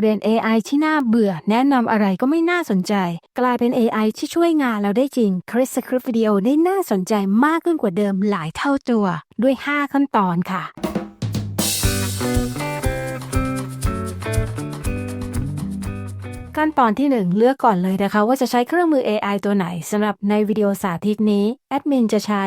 เปลี่ยน AI ที่น่าเบื่อ แนะนำอะไรก็ไม่น่าสนใจ กลายเป็น AI ที่ช่วยงานเราได้จริง คริสสคริปต์วิดีโอได้น่าสนใจมากขึ้นกว่าเดิมหลายเท่าตัว ด้วย 5 ขั้นตอนค่ะขั้นตอนที่ 1 เลือกก่อนเลยนะคะ ว่าจะใช้เครื่องมือ AI ตัวไหนสำหรับในวิดีโอสาธิตนี้แอดมินจะใช้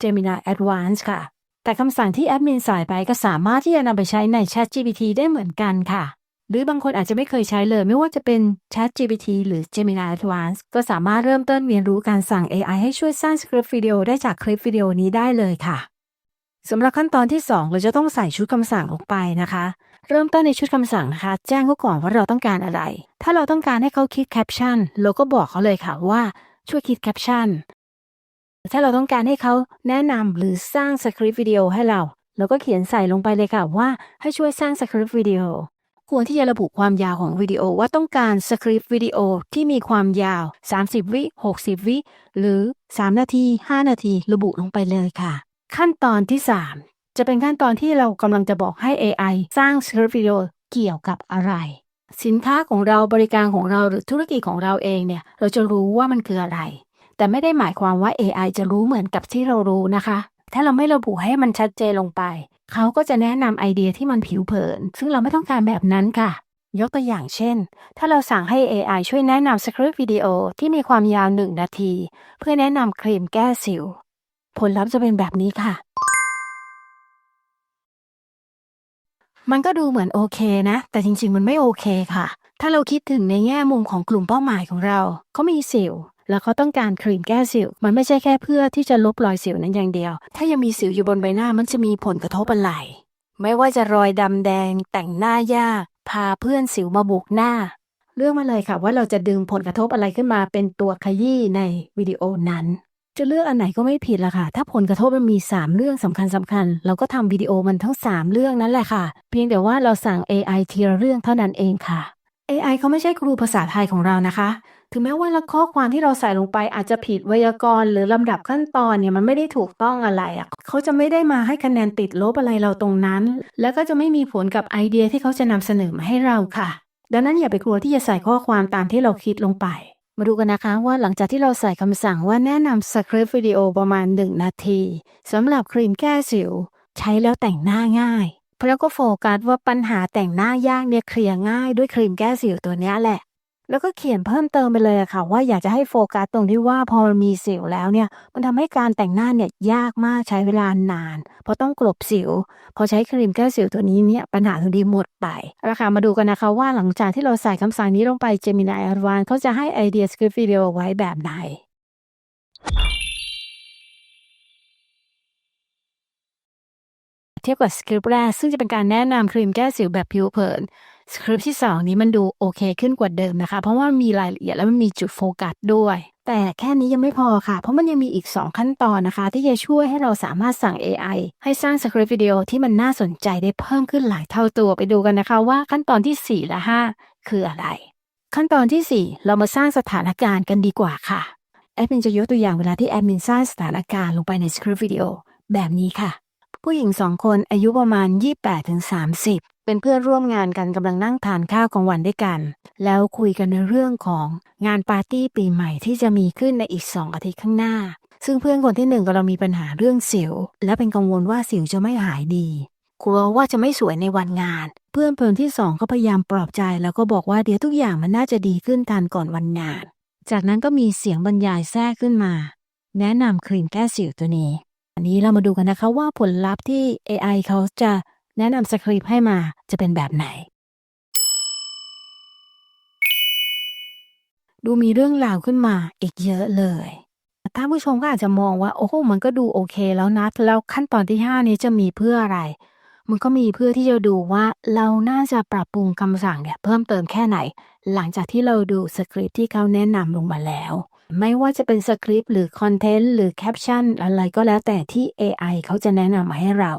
Gemini Advanced ค่ะ แต่คำสั่งที่แอดมินใส่ไปก็สามารถที่จะนำไปใช้ใน ChatGPT ได้เหมือนกันค่ะ หรือบางคนอาจจะไม่เคยใช้เลย ไม่ว่าจะเป็น ChatGPT หรือ Gemini Advanced ก็สามารถเริ่มต้นเรียนรู้การสั่ง AI ให้ช่วยสร้างสคริปต์วิดีโอได้จากคลิปวิดีโอนี้ได้เลยค่ะสำหรับขั้นตอนที่ 2 เราจะต้องใส่ชุดคำสั่งลงไปนะคะ เริ่มต้นในชุดคำสั่งนะคะ แจ้งเขาก่อนว่าเราต้องการอะไร ถ้าเราต้องการให้เขาคิดแคปชั่นเราก็บอกเขาเลยค่ะว่าช่วยคิดแคปชั่นถ้าเราต้องการให้เขาแนะนำหรือสร้างสคริปต์วิดีโอให้เราเราก็เขียนใส่ลงไปเลยค่ะว่าให้ช่วยสร้างสคริปต์วิดีโอ ควรที่จะระบุความยาวของวิดีโอว่าต้องการสคริปต์วิดีโอที่มีความยาว 30 วิ 60 วิ หรือ 3 นาที 5 นาที ระบุลงไปเลยค่ะ ขั้นตอนที่ 3 จะเป็นขั้นตอนที่เรากำลังจะบอกให้ AI สร้างสคริปต์วิดีโอเกี่ยวกับอะไร สินค้าของเราบริการของเราหรือธุรกิจของเราเองเนี่ย เราจะรู้ว่ามันคืออะไร แต่ไม่ได้หมายความว่า AI จะรู้เหมือนกับที่เรารู้นะคะ ถ้าเราไม่ระบุให้มันชัดเจนลงไป เขาก็จะแนะนำไอเดียที่มันผิวเผิน ซึ่งเราไม่ต้องการแบบนั้นค่ะ ยกตัวอย่างเช่น ถ้าเราสั่งให้ AI ช่วยแนะนำสคริปต์วิดีโอที่มีความยาวหนึ่งนาที เพื่อแนะนำครีมแก้สิว ผลลัพธ์จะเป็นแบบนี้ค่ะ มันก็ดูเหมือนโอเคนะ แต่จริง ๆ มันไม่โอเคค่ะ ถ้าเราคิดถึงในแง่มุมของกลุ่มเป้าหมายของเราเขามีสิว แล้วเขาต้องการครีมแก้สิว มันไม่ใช่แค่เพื่อที่จะลบรอยสิวนั้นอย่างเดียว ถ้ายังมีสิวอยู่บนใบหน้ามันจะมีผลกระทบอะไรไม่ว่าจะรอยดำแดง แต่งหน้ายากพาเพื่อนสิวมาบุกหน้าเลือกมาเลยค่ะว่าเราจะดึงผลกระทบอะไรขึ้นมาเป็นตัวขยี้ในวิดีโอนั้น จะเลือกอันไหนก็ไม่ผิดละค่ะ ถ้าผลกระทบมันมี 3 เรื่องสำคัญสำคัญ เราก็ทำวิดีโอมันทั้ง 3 เรื่องนั้นแหละค่ะ เพียงแต่ว่าเราสั่ง AI ทีละเรื่องเท่านั้นเองค่ะ AI เขาไม่ใช่ครูภาษาไทยของเรานะคะ ถึงแม้ว่าข้อความที่เราใส่ลงไปอาจจะผิดไวยากรณ์หรือลำดับขั้นตอนเนี่ยมันไม่ได้ถูกต้องอะไรอะเขาจะไม่ได้มาให้คะแนนติดลบอะไรเราตรงนั้น แล้วก็จะไม่มีผลกับไอเดียที่เขาจะนำเสนอมาให้เราค่ะ ดังนั้นอย่าไปกลัวที่จะใส่ข้อความตามที่เราคิดลงไป มาดูกันนะคะว่าหลังจากที่เราใส่คำสั่งว่าแนะนำสคริปต์วิดีโอประมาณ 1 นาทีสำหรับครีมแก้สิว ใช้แล้วแต่งหน้าง่ายแล้วก็โฟกัสว่าปัญหาแต่งหน้ายากเนี่ยเคลียร์ง่ายด้วยครีมแก้สิวตัวนี้แหละ แล้วก็เขียนเพิ่มเติมไปเลยค่ะ ว่าอยากจะให้โฟกัสตรงที่ว่าพอมันมีสิวแล้วเนี่ย มันทำให้การแต่งหน้าเนี่ยยากมากใช้เวลานาน เพราะต้องกลบสิว พอใช้ครีมแก้สิวตัวนี้เนี่ยปัญหาตรงนี้หมดไปเอาค่ะมาดูกันนะคะว่าหลังจากที่เราใส่คำสั่งนี้ลงไป Gemini Advanced เขาจะให้ไอเดียสคริปต์วิดีโอไว้แบบไหนเทียบกับสคริปต์แรกซึ่งจะเป็นการแนะนำครีมแก้สิวแบบผิวเผิน สคริปต์ที่ 2 นี้มันดูโอเคขึ้นกว่าเดิมนะคะ เพราะว่ามีรายละเอียดและมันมีจุดโฟกัสด้วย แต่แค่นี้ยังไม่พอค่ะ เพราะมันยังมีอีก 2 ขั้นตอนนะคะ ที่จะช่วยให้เราสามารถสั่ง AI ให้สร้างสคริปต์วิดีโอที่มันน่าสนใจได้เพิ่มขึ้นหลายเท่าตัวไปดูกันนะคะว่าขั้นตอนที่ 4 และ 5 คืออะไร ขั้นตอนที่ 4 เรามาสร้างสถานการณ์กันดีกว่าค่ะแอดมินจะยกตัวอย่างเวลาที่แอดมินสร้างสถานการณ์ลงไปในสคริปต์วิดีโอแบบนี้ค่ะ ผู้หญิงสองคนอายุประมาณ 28-30 เป็นเพื่อนร่วมงานกันกำลังนั่งทานข้าวกลางวันด้วยกัน แล้วคุยกันในเรื่องของงานปาร์ตี้ปีใหม่ที่จะมีขึ้นในอีก2อาทิตย์ข้างหน้า ซึ่งเพื่อนคนที่หนึ่งกำลังมีปัญหาเรื่องสิว และเป็นกังวลว่าสิวจะไม่หายดีกลัวว่าจะไม่สวยในวันงาน เพื่อนเพื่อนที่สองก็พยายามปลอบใจ แล้วก็บอกว่าเดี๋ยวทุกอย่างมันน่าจะดีขึ้นทันก่อนวันงาน จากนั้นก็มีเสียงบรรยายแทรกขึ้นมา แนะนำครีมแก้สิวตัวนี้ อันนี้เรามาดูกันนะคะว่าผลลัพธ์ที่ AI เขาจะ แนะนำสคริปต์ให้มาจะเป็นแบบไหน ดูมีเรื่องราวขึ้นมาอีกเยอะเลยท่านผู้ชมก็อาจจะมองว่า โอ้โหมันก็ดูโอเคแล้วนะ แล้วขั้นตอนที่ 5 นี้จะมีเพื่ออะไร มันก็มีเพื่อที่จะดูว่าเราน่าจะปรับปรุงคำสั่งเนี่ยเพิ่มเติมแค่ไหน หลังจากที่เราดูสคริปต์ที่เขาแนะนำลงมาแล้ว ไม่ว่าจะเป็นสคริปต์หรือคอนเทนต์หรือแคปชั่นอะไรก็แล้วแต่ที่ AI เขาจะแนะนำมาให้เรา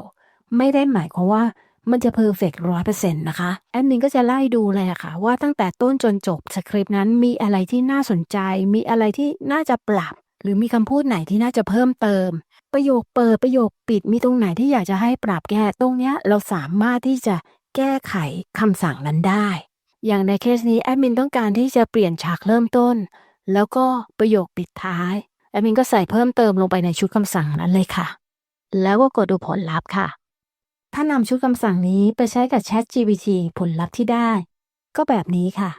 ไม่ได้หมายความว่ามันจะเพอร์เฟกต์ร้อยเปอร์เซ็นต์นะคะแอดมินก็จะไล่ดูเลยค่ะ ว่าตั้งแต่ต้นจนจบสคริปต์นั้นมีอะไรที่น่าสนใจ มีอะไรที่น่าจะปรับ หรือมีคำพูดไหนที่น่าจะเพิ่มเติม ประโยคเปิดประโยคปิดมีตรงไหนที่อยากจะให้ปรับแก้ตรงเนี้ยเราสามารถที่จะแก้ไขคำสั่งนั้นได้ อย่างในเคสนี้แอดมินต้องการที่จะเปลี่ยนฉากเริ่มต้น แล้วก็ประโยคปิดท้ายแอดมินก็ใส่เพิ่มเติมลงไปในชุดคำสั่งนั้นเลยค่ะ แล้วก็กดดูผลลัพธ์ค่ะ ถ้านำชุดคำสั่งนี้ไปใช้กับ Chat GPT ผลลัพธ์ที่ได้ ก็แบบนี้ค่ะ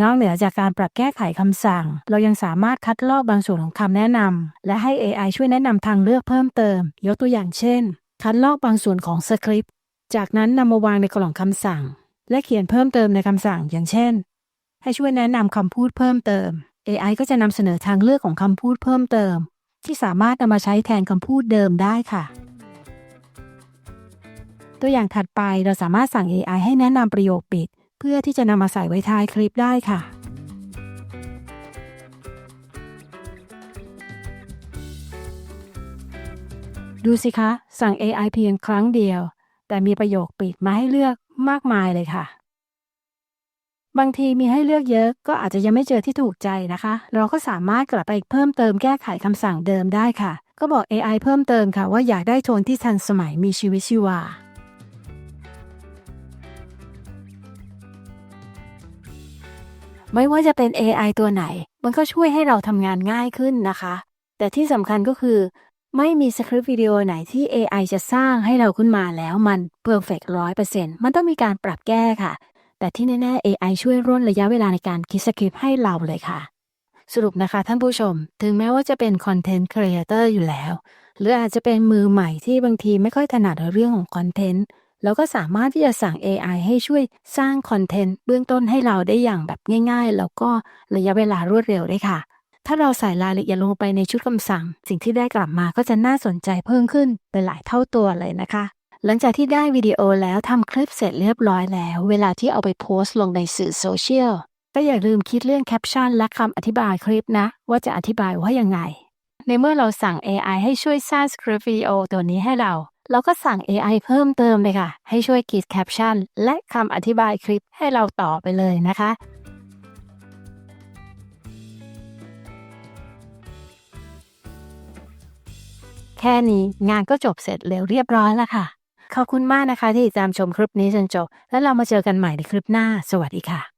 นอกเหนือจากการปรับแก้ไขคำสั่ง เรายังสามารถคัดลอกบางส่วนของคำแนะนำและให้ AI ช่วยแนะนำทางเลือกเพิ่มเติม ยกตัวอย่างเช่น คัดลอกบางส่วนของสคริปต์ จากนั้นนำมาวางในกล่องคำสั่ง และเขียนเพิ่มเติมในคำสั่ง อย่างเช่น ให้ช่วยแนะนำคำพูดเพิ่มเติม AI ก็จะนำเสนอทางเลือกของคำพูดเพิ่มเติม ที่สามารถนำมาใช้แทนคำพูดเดิมได้ค่ะ ตัวอย่างถัดไปเราสามารถสั่ง AI ให้แนะนำประโยคปิด เพื่อที่จะนำมาใส่ไว้ท้ายคลิปได้ค่ะ ดูสิคะ สั่ง AI เพียงครั้งเดียว แต่มีประโยคปิดมาให้เลือกมากมายเลยค่ะ บางทีมีให้เลือกเยอะก็อาจจะยังไม่เจอที่ถูกใจนะคะ เราก็สามารถกลับไปเพิ่มเติมแก้ไขคำสั่งเดิมได้ค่ะ ก็บอก AI เพิ่มเติมค่ะว่าอยากได้โทนที่ทันสมัยมีชีวิตชีวา ไม่ว่าจะเป็น AI ตัวไหน มันก็ช่วยให้เราทำงานง่ายขึ้นนะคะ แต่ที่สำคัญก็คือ ไม่มีสคริปต์วิดีโอไหนที่ AI จะสร้างให้เราขึ้นมาแล้วมัน perfect ร้อยเปอร์เซ็นต์มันต้องมีการปรับแก้ค่ะ แต่ที่แน่ๆ AI ช่วยร่นระยะเวลาในการคิดสคริปต์ให้เราเลยค่ะ สรุปนะคะท่านผู้ชม ถึงแม้ว่าจะเป็นคอนเทนต์ครีเอเตอร์อยู่แล้ว หรืออาจจะเป็นมือใหม่ที่บางทีไม่ค่อยถนัดในเรื่องของคอนเทนต์แล้วก็สามารถที่จะสั่ง AI ให้ช่วยสร้างคอนเทนต์เบื้องต้นให้เราได้อย่างแบบง่าย ๆ แล้วก็ระยะเวลารวดเร็วได้ค่ะ ถ้าเราใส่รายละเอียดลงไปในชุดคำสั่ง สิ่งที่ได้กลับมาก็จะน่าสนใจเพิ่มขึ้นเป็นหลายเท่าตัวเลยนะคะ หลังจากที่ได้วิดีโอแล้วทำคลิปเสร็จเรียบร้อยแล้ว เวลาที่เอาไปโพสต์ลงในสื่อโซเชียลก็อย่าลืมคิดเรื่องแคปชั่นและคำอธิบายคลิปนะ ว่าจะอธิบายว่ายังไง ในเมื่อเราสั่ง AI ให้ช่วยสร้างสคริปต์วิดีโอตัวนี้ให้เรา เราก็สั่ง AI เพิ่มเติมเลยค่ะ ให้ช่วยคิดแคปชั่นและคำอธิบายคลิปให้เราต่อไปเลยนะคะแค่นี้งานก็จบเสร็จเร็วเรียบร้อยแล้วค่ะ ขอบคุณมากนะคะที่ติดตามชมคลิปนี้จนจบ แล้วเรามาเจอกันใหม่ในคลิปหน้า สวัสดีค่ะ